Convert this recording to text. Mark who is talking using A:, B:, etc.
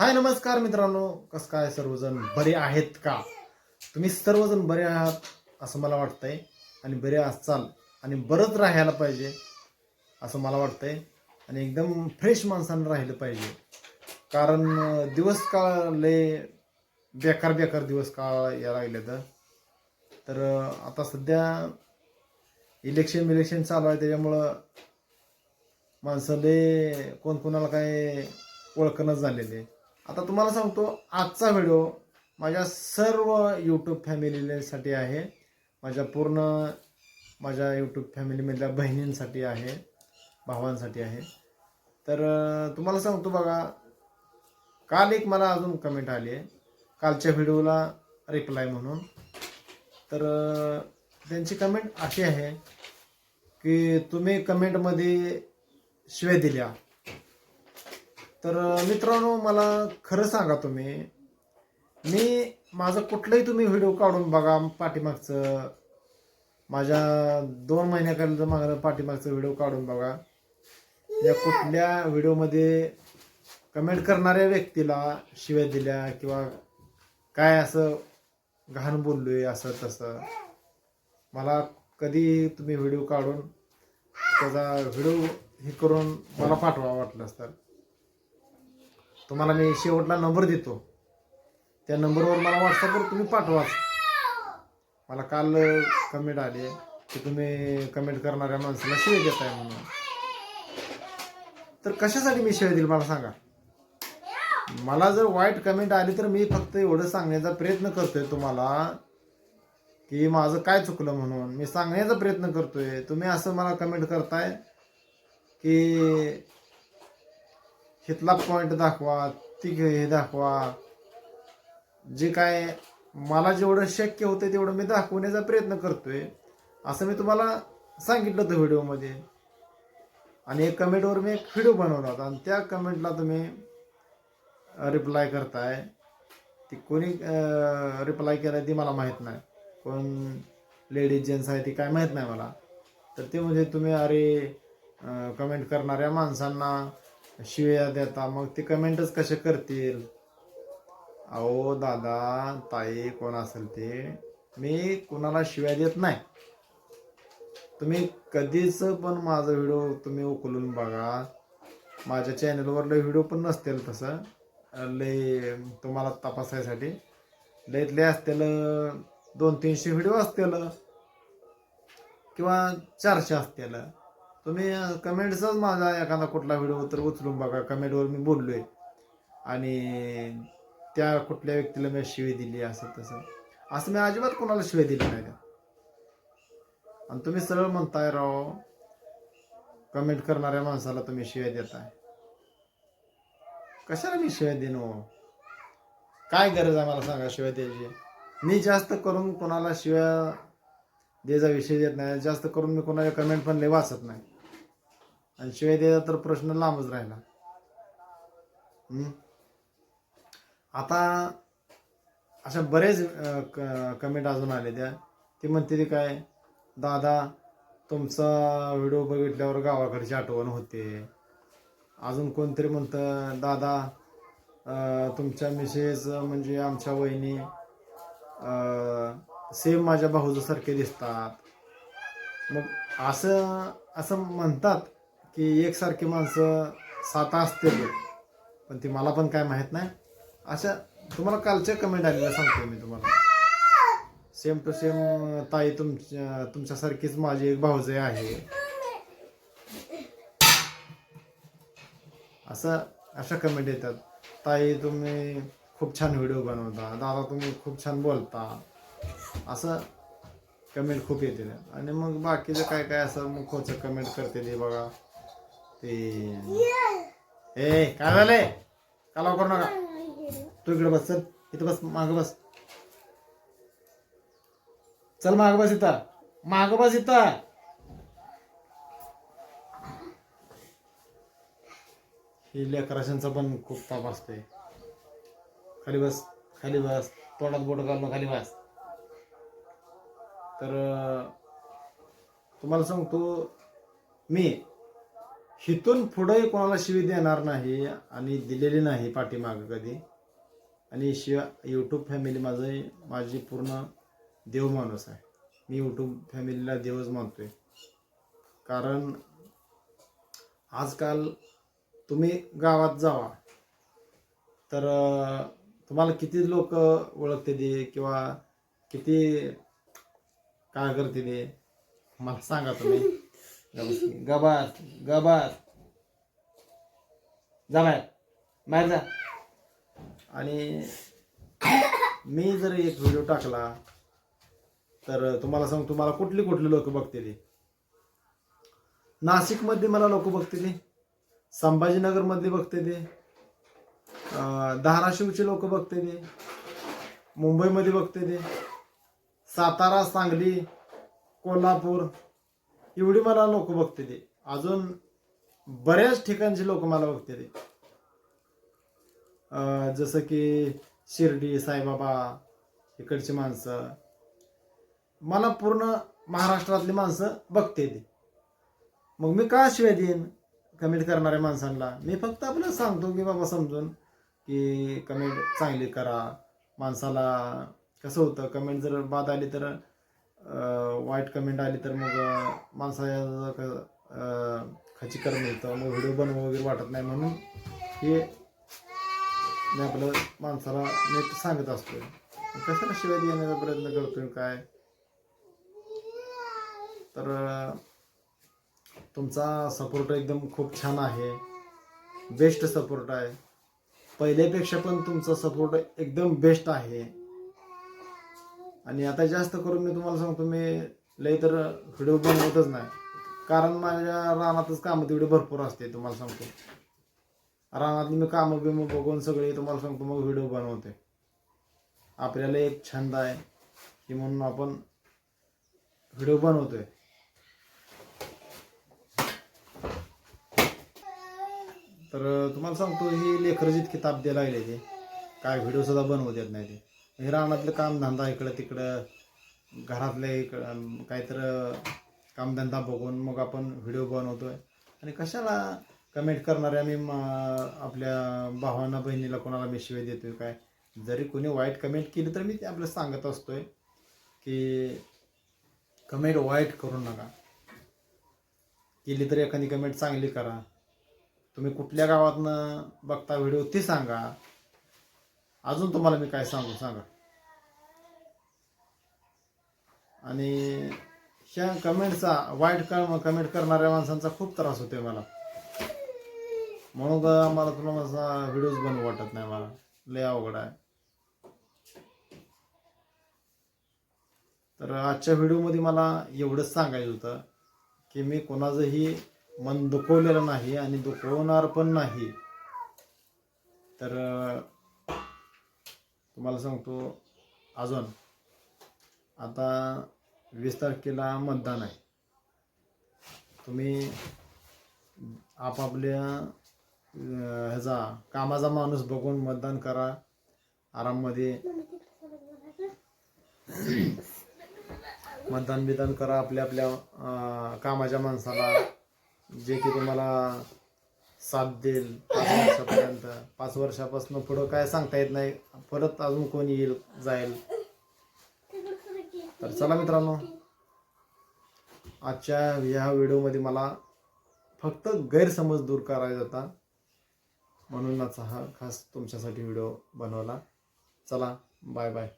A: हाय नमस्कार मित्रांनो. कसं काय सर्वजण बरे आहेत का? तुम्ही सर्वजण बरे आहात असं मला वाटतंय. आणि बरे असाल आणि बरंच राहायला पाहिजे असं मला वाटतंय. आणि एकदम फ्रेश माणसानं राहिलं पाहिजे. कारण दिवस काळ लय बेकार बेकार दिवस काळ या लागले तर तर आता सध्या इलेक्शन विलेक्शन चालू आहे. त्याच्यामुळं माणसं लय कोणकोणाला काय ओळखणच झालेले आता तुम्हाला सांगतो आजचा व्हिडिओ माझ्या सर्व यूट्यूब फॅमिलीसाठी आहे. माझ्या पूर्ण माझ्या यूट्यूब फॅमिलीमधल्या बहिणींसाठी आहे भावांसाठी आहे. तर तुम्हाला सांगतो बघा काल एक मला अजून कमेंट आली आहे. कालच्या व्हिडिओला रिप्लाय म्हणून. तर त्यांची कमेंट अशी आहे की तुम्ही कमेंटमध्ये शिवाय दिल्या. तर मित्रांनो मला खरं सांगा तुम्ही. मी माझं कुठलंही तुम्ही व्हिडिओ काढून बघा पाठीमागचं. माझ्या दोन महिन्याकडलं मागं पाठीमागचं व्हिडिओ काढून बघा. या कुठल्या व्हिडिओमध्ये कमेंट करणाऱ्या व्यक्तीला शिव्या दिल्या किंवा काय असं घाण बोललोय असं तसं. मला कधी तुम्ही व्हिडिओ काढून त्याचा व्हिडिओ हे करून मला पाठवा वाटलंच तर. तुम्हाला मी शेवटला नंबर देतो. त्या नंबरवर मला व्हॉट्सअपवर तुम्ही पाठवा. मला काल कमेंट आली की तुम्ही कमेंट करणाऱ्या माणसाला शिवाय देताय म्हणून. तर कशासाठी मी शिवाय देईल मला सांगा? मला जर वाईट कमेंट आली तर मी फक्त एवढं सांगण्याचा प्रयत्न करतोय तुम्हाला की माझं काय चुकलं म्हणून. मी सांगण्याचा प्रयत्न करतोय. तुम्ही असं मला कमेंट करताय की तिथला पॉईंट दाखवा ती हे दाखवा. जे काय मला जेवढं शक्य होतं तेवढं मी दाखवण्याचा प्रयत्न करतोय. असं मी तुम्हाला सांगितलं होतं व्हिडिओमध्ये. आणि एक कमेंटवर मी एक व्हिडिओ बनवला होता. आणि त्या कमेंटला तुम्ही रिप्लाय करताय. ती कोणी रिप्लाय केलं ती मला माहीत नाही. कोण लेडीज जेंट्स आहे ती काय माहीत नाही मला. तर ते म्हणजे तुम्ही अरे कमेंट करणाऱ्या माणसांना शिव्या देता मग ते कमेंटच कसे करतील? अहो दादा ताई कोण असेल ते? मी कोणाला शिव्या देत नाही. तुम्ही कधीच पण माझा व्हिडिओ तुम्ही उकलून बघा. माझ्या चॅनलवर लय व्हिडिओ पण नसतील तसं. लय तुम्हाला तपासायसाठी. लयत लय असतील दोन तीनशे व्हिडिओ असतील. किंवा चारशे असतील. तुम्ही कमेंट्सच माझा एखादा कुठला व्हिडिओ तर उचलून बघा. कमेंटवर मी बोललोय. आणि त्या कुठल्या व्यक्तीला मी शिवे दिली असं तसं. असं मी अजिबात कोणाला शिवे दिली नाही आणि तुम्ही सरळ म्हणताय राव कमेंट करणाऱ्या माणसाला तुम्ही शिव्या देताय. कशाला मी शिवाय देणो हो? काय गरज आहे मला सांगा शिवाय द्यायची? मी जास्त करून कोणाला शिव्या द्यायचा विषय देत नाही. जास्त करून मी कोणाला कमेंट पण लय वाचत नाही. आणि शिवाय द्यायचा तर प्रश्न लांबच राहिला. आता अशा बरेच कमेंट अजून आले त्या. ती म्हणते ती काय दादा तुमचा व्हिडिओ बघितल्यावर गावाकडची आठवण होते. अजून कोणतरी म्हणतं दादा तुमच्या मिसेस म्हणजे आमच्या वहिनी सेम माझ्या भाऊजासारखे दिसतात. मग असं असं म्हणतात की एकसारखी माणसं सात असतील. पण ती मला पण काय माहीत नाही. अशा तुम्हाला कालच्या कमेंट आलेल्या सांगतो मी तुम्हाला. सेम टू सेम ताई तुमच्या तुमच्यासारखीच माझी एक भाऊजाई आहे. असं अशा कमेंट येतात. ताई तुम्ही खूप छान व्हिडिओ बनवता. दादा तुम्ही खूप छान बोलता. असं कमेंट खूप येते आणि मग बाकीचं काय काय असं मुखोचं कमेंट करते ते बघा. ते ए काय झालंय? का करू नका. तू इकडे बस चल. इथं बस माग बस. चल माग बस इथं. माग बस इथं. ही लेकराशांचा पण खूप ताप असते खाली बस खाली बस. तोंडात बोट घालून खाली बस. तर तुम्हाला सांगतो मी हिथून पुढंही कोणाला शिवी देणार नाही आणि दिलेली नाही पाठीमागं कधी. आणि शिवाय यूट्यूब फॅमिली माझं माझी पूर्ण देव माणूस आहे. मी यूट्यूब फॅमिलीला देवच मानतोय. कारण आजकाल तुम्ही गावात जावा. तर तुम्हाला किती लोक ओळखते दे किंवा किती काय करते ते? मला सांगा तुम्ही. गबार गबार जा बाहेर. बाहेर जा. आणि मी जर एक व्हिडिओ टाकला तर तुम्हाला सांग तुम्हाला कुठली कुठली लोक बघते ते नाशिकमध्ये मला लोक बघते ते संभाजीनगरमध्ये बघते ते धाराशिवचे लोक बघते ते मुंबईमध्ये बघते ते सातारा सांगली कोल्हापूर एवढी मला लोक बघते ते. अजून बऱ्याच ठिकाणची लोक मला बघते ते. जसं की शिर्डी साईबाबा इकडची माणसं. मला पूर्ण महाराष्ट्रातली माणसं बघते ते. मग मी का शिवाय देईन कमेंट करणाऱ्या माणसांना? मी फक्त आपलं सांगतो की बाबा समजून की कमेंट चांगली करा. माणसाला कसं होतं? कमेंट जर बाद आली तर वाईट कमेंट आली तर मग अं, माणसाला क- अं, येतं मग व्हिडिओ बनवू वगैरे वाटत नाही. म्हणून हे मी आपलं माणसाला नीट सांगत असतो कशाला शिवाय देण्याचा प्रयत्न करतोय काय? तर तुमचा सपोर्ट एकदम खूप छान आहे. बेस्ट सपोर्ट आहे. पहिल्यापेक्षा पण तुमचा सपोर्ट एकदम बेस्ट आहे. आणि आता जास्त करून मी तुम्हाला सांगतो मी लय तर व्हिडिओ बनवतच नाही. कारण माझ्या रानातच कामं तेवढी भरपूर असते तुम्हाला सांगतो. रानातली मी कामं बिमं बघून सगळे तुम्हाला सांगतो मग व्हिडिओ बनवते. आपल्याला एक छंद आहे की म्हणून आपण व्हिडिओ बनवतोय. तर तुम्हाला सांगतो ही लेकरं जितकी ताप द्यायला लागले ते काय व्हिडिओ सुद्धा बनवू देत नाही ते. हे रानातलं कामधंदा इकडं तिकडं घरातले इकडं काहीतर कामधंदा बघून मग आपण व्हिडिओ बनवतो आहे आणि कशाला कमेंट करणाऱ्या मी आपल्या भावांना बहिणीला कोणाला मी शिवाय देतोय काय? जरी कोणी वाईट कमेंट केली तर मी ते आपलं सांगत असतो आहे की कमेंट वाईट करू नका. केली तर एखादी कमेंट चांगली करा. तुम्ही कुठल्या गावातनं बघता व्हिडिओ ती सांगा. अजून तुम्हाला मी काय सांगू सांगा. आणि ह्या कमेंटचा वाईट कमेंट करणाऱ्या माणसांचा खूप त्रास होतोय मला. म्हणून मला तुला माझा व्हिडिओज बनवू वाटत नाही मला. लय अवघड आहे. तर आजच्या व्हिडिओमध्ये मला एवढंच सांगायचं होतं की मी कोणाचंही मन दुखवलेलं नाही आणि दुखवणार पण नाही. तर तुम्हाला सांगतो अजून आता वीस तारखेला मतदान आहे. तुम्ही आपापल्या ह्याचा कामाचा माणूस बघून मतदान करा. आराममध्ये मतदान बिदान करा आपल्या आपल्या कामाच्या माणसाला. जे की तुम्हाला साथ देईल पाच वर्षापर्यंत. पाच वर्षापासून पुढं काय सांगता येत नाही. परत अजून कोण येईल जाईल. तर चला मित्रांनो आजच्या ह्या व्हिडिओमध्ये मला फक्त गैरसमज दूर करायचा होता. म्हणूनच हा खास तुमच्यासाठी व्हिडिओ बनवला. चला बाय बाय